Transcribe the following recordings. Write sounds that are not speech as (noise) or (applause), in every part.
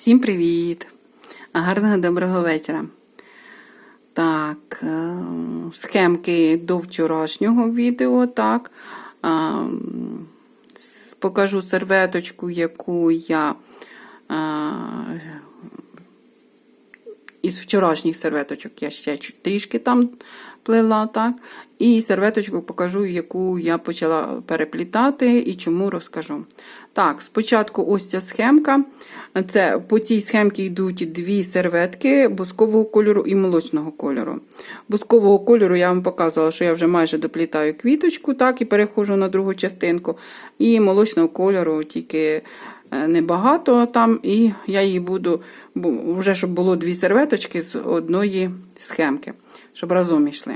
Всім привіт! Гарного доброго вечора. Так, е, схемки до вчорашнього відео, так. Е, Покажу серветочку, яку я е, із вчорашніх серветочок я ще трішки там плела, так. І серветочку покажу, яку я почала переплітати і чому розкажу. Так, спочатку ось ця схемка. Це по цій схемці йдуть дві серветки бускового кольору і молочного кольору. Бускового кольору я вам показувала, що я вже майже доплітаю квіточку, так, і переходжу на другу частинку. І молочного кольору тільки небагато там, і я її буду, вже щоб було дві серветочки з одної схемки, щоб разом йшли.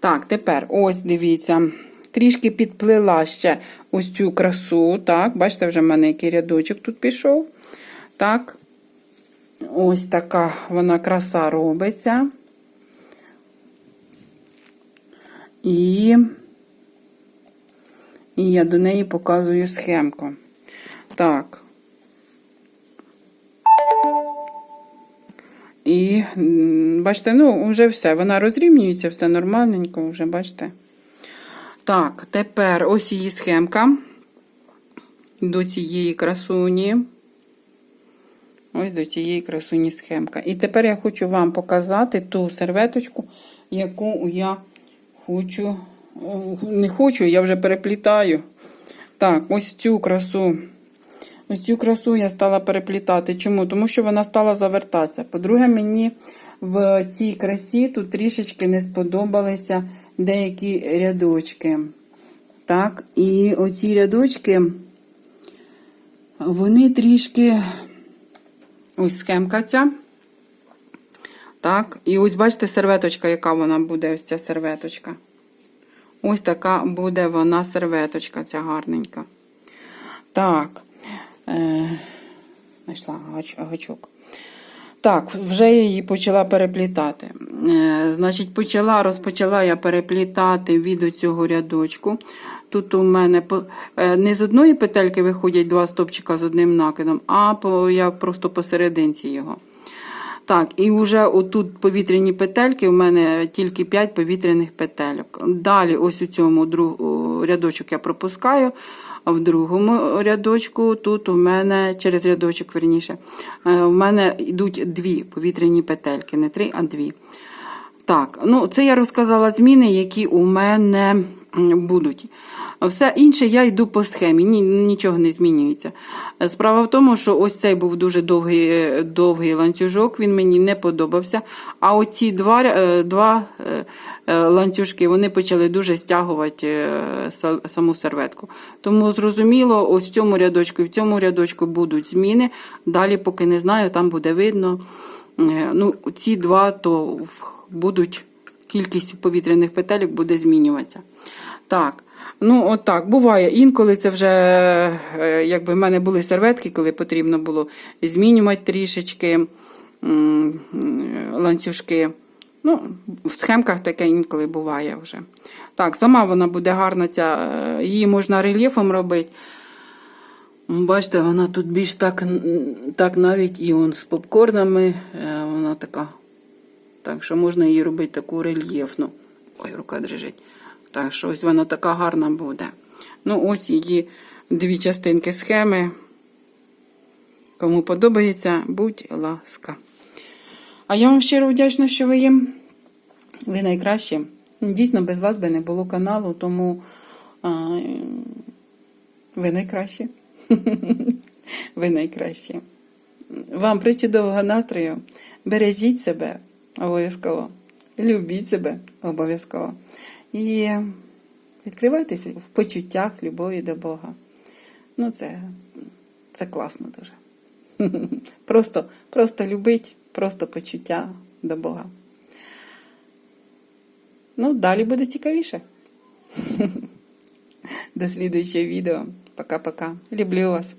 Так, тепер ось дивіться. Трішки підплила ще ось цю красу. Так, бачите, вже в мене який рядочок тут пішов. Так, ось така вона краса робиться. І, і я до неї показую схемку. Так. І бачите, ну, вже все. Вона розрівнюється, все нормальненько, вже бачите. Так, тепер ось її схемка до цієї красуні. Ось до цієї красуні схемка. І тепер я хочу вам показати ту серветочку, яку я хочу. Не хочу, я вже переплітаю. Так, ось цю красу. Ось цю красу я стала переплітати. Чому? Тому що вона стала завертатися. По-друге, мені в цій красі тут трішечки не сподобалися деякі рядочки. Так, і оці рядочки, вони трішки. Ось схемка ця. Так, і ось бачите серветочка, яка вона буде, ось ця серветочка. Ось така буде вона серветочка, ця гарненька. Так. Е, знайшла гач, гачок. Так, вже я її почала переплітати. Е, значить, почала, розпочала я переплітати від цього рядочку. Тут у мене е, не з одної петельки виходять два стопчика з одним накидом, а я просто посерединці його. Так, і вже отут повітряні петельки, у мене тільки 5 повітряних петельок. Далі, ось у цьому рядочок я пропускаю, а в другому рядочку тут у мене через рядочок, верніше, е, у мене йдуть дві повітряні петельки, не три, а дві. Так, ну це я розказала зміни, які у мене будуть. Все інше я йду по схемі, ні, нічого не змінюється. Справа в тому, що ось цей був дуже довгий, е, довгий ланцюжок, він мені не подобався. А оці два, е, два е, ланцюжки вони почали дуже стягувати саму серветку. Тому зрозуміло, ось в цьому рядочку і в цьому рядочку будуть зміни. Далі, поки не знаю, там буде видно. Ну, ці два то будуть, кількість повітряних петелек буде змінюватися. Так, ну от так, буває. Інколи це вже, е, якби в мене були серветки, коли потрібно було змінювати трішечки ланцюжки. Ну, в схемках таке інколи буває вже. Так, сама вона буде гарна, ця, е, її можна рельєфом робити. Бачите, вона тут більш так, так навіть і он з попкорнами. е, Вона така. Так що можна її робити таку рельєфну. Ой, рука дрижить. Так що ось вона така гарна буде. Ну, ось її дві частинки схеми. Кому подобається, будь ласка. А я вам щиро вдячна, що ви є. Ви найкращі. Дійсно, без вас би не було каналу, тому а, ви найкращі. (laughs) Ви найкращі. Вам причудового настрою. Бережіть себе обов'язково. Любіть себе обов'язково. І відкривайтеся в почуттях любові до Бога. Ну, це, це класно дуже. (laughs) Просто, просто любить, просто почуття до Бога. Ну, далі буде цікавіше. (laughs) До слідуючого відео. Пока-пока. Люблю вас.